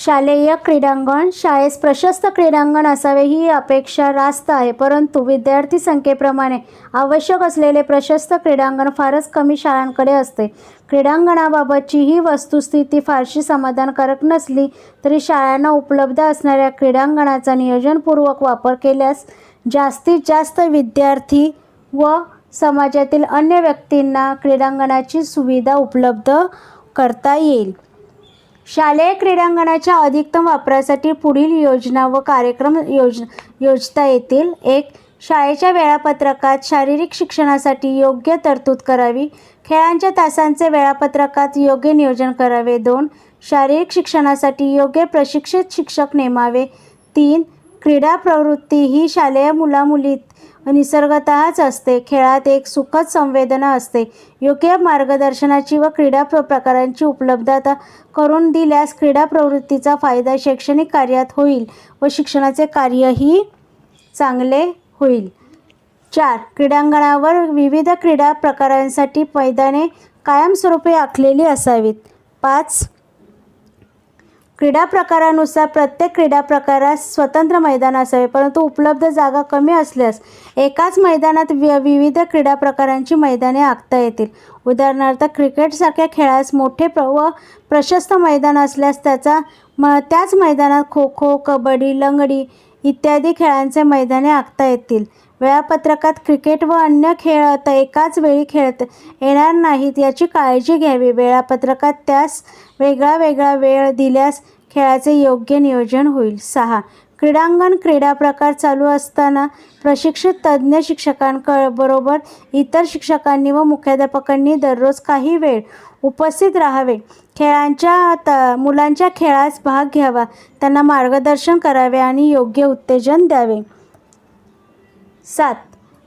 शालेय क्रीडांगण शाळेस प्रशस्त क्रीडांगण असावे ही अपेक्षा रास्त आहे परंतु विद्यार्थी संख्येप्रमाणे आवश्यक असलेले प्रशस्त क्रीडांगण फारच कमी शाळांकडे असते. क्रीडांगणाबाबतची ही वस्तुस्थिती फारशी समाधानकारक नसली तरी शाळांना उपलब्ध असणाऱ्या क्रीडांगणाचा नियोजनपूर्वक वापर केल्यास जास्तीत जास्त विद्यार्थी व समाजातील अन्य व्यक्तींना क्रीडांगणाची सुविधा उपलब्ध करता येईल. शालेय क्रीडांगणाच्या अधिकतम वापरासाठी पुढील योजना व कार्यक्रम योज योजता येतील. एक शाळेच्या वेळापत्रकात शारीरिक शिक्षणासाठी योग्य तरतूद करावी. खेळांच्या तासांचे वेळापत्रकात योग्य नियोजन करावे. दोन शारीरिक शिक्षणासाठी योग्य प्रशिक्षित शिक्षक नेमावे. तीन क्रीडा प्रवृत्ती ही शालेय मुलामुलीत निसर्गतःच असते. खेळात एक सुखद संवेदना असते. योग्य मार्गदर्शनाची व क्रीडा प्र प्रकारांची उपलब्धता करून दिल्यास क्रीडा प्रवृत्तीचा फायदा शैक्षणिक कार्यात होईल व शिक्षणाचे कार्यही चांगले होईल. चार. क्रीडांगणावर विविध क्रीडा प्रकारांसाठी मैदाने कायमस्वरूपी आखलेली असावीत. पाच. क्रीडा प्रकारानुसार प्रत्येक क्रीडा प्रकारास स्वतंत्र मैदान असावे परंतु उपलब्ध जागा कमी असल्यास एकाच मैदानात वि विविध क्रीडा प्रकारांची मैदाने आखता येतील. उदाहरणार्थ क्रिकेटसारख्या खेळास मोठे प्र व प्रशस्त मैदान असल्यास त्याचा म त्याच मैदानात खो खो कबड्डी लंगडी इत्यादी खेळांचे मैदाने आखता येतील. वेळापत्रकात क्रिकेट व अन्य खेळ आता एकाच वेळी खेळत येणार नाहीत याची काळजी घ्यावी. वेळापत्रकात त्यास वेगळा वेगळा वेळ दिल्यास खेळाचे योग्य नियोजन होईल. सहा. क्रीडांगण क्रीडा प्रकार चालू असताना प्रशिक्षित तज्ज्ञ शिक्षकांक बरोबर इतर शिक्षकांनी व मुख्याध्यापकांनी दररोज काही वेळ उपस्थित राहावे. खेळांच्या त मुलांच्या खेळास भाग घ्यावा. त्यांना मार्गदर्शन करावे आणि योग्य उत्तेजन द्यावे. सात.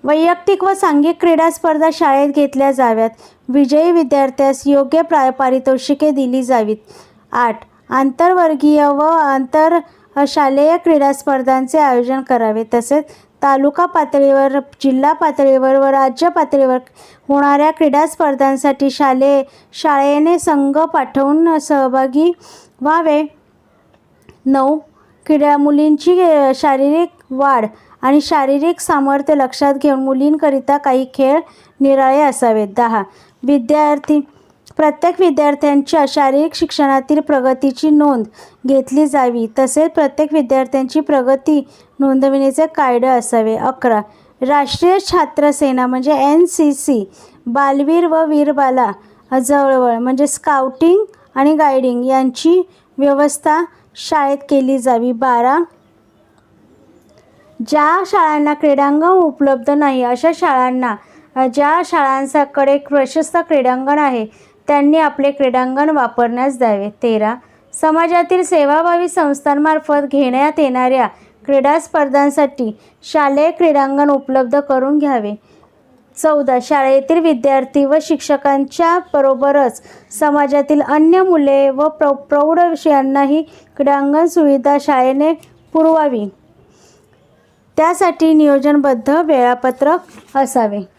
वैयक्तिक व सांघिक क्रीडा स्पर्धा शाळेत घेतल्या जाव्यात. विजयी विद्यार्थ्यास योग्य प्रा पारितोषिके दिली जावीत. आठ. आंतरवर्गीय व आंतर शालेय क्रीडा स्पर्धांचे आयोजन करावे. तसेच तालुका पातळीवर जिल्हा पातळीवर व राज्य पातळीवर होणाऱ्या क्रीडा स्पर्धांसाठी शालेय शाळेने संघ पाठवून सहभागी व्हावे. नऊ क्रीडा मुलींची शारीरिक वाढ आणि शारीरिक सामर्थ्य लक्षात घेऊन मुलींकरिता काही खेळ निराळे असावेत. दहा विद्यार्थी प्रत्येक विद्यार्थ्यांच्या शारीरिक शिक्षणातील प्रगतीची नोंद घेतली जावी. तसेच प्रत्येक विद्यार्थ्यांची प्रगती नोंदविण्याचे कायदे असावे. अकरा. राष्ट्रीय छात्र सेना म्हणजे एन सी सी बालवीर व वीरबाला जवळवळ म्हणजे स्काउटिंग आणि गायडिंग यांची व्यवस्था शाळेत केली जावी. बारा. ज्या शाळांना क्रीडांगण उपलब्ध नाही अशा शाळांना ज्या शाळांच्याकडे प्रशस्त क्रीडांगण आहे त्यांनी आपले क्रीडांगण वापरण्यास द्यावे. तेरा. समाजातील सेवाभावी संस्थांमार्फत घेण्यात येणाऱ्या क्रीडा स्पर्धांसाठी शालेय क्रीडांगण उपलब्ध करून घ्यावे. चौदा. शाळेतील विद्यार्थी व शिक्षकांच्या बरोबरच समाजातील अन्य मुले व प्रौ प्रौढ विषयांनाही क्रीडांगण सुविधा शाळेने पुरवावी. त्यासाठी नियोजनबद्ध वेळापत्रक असावे.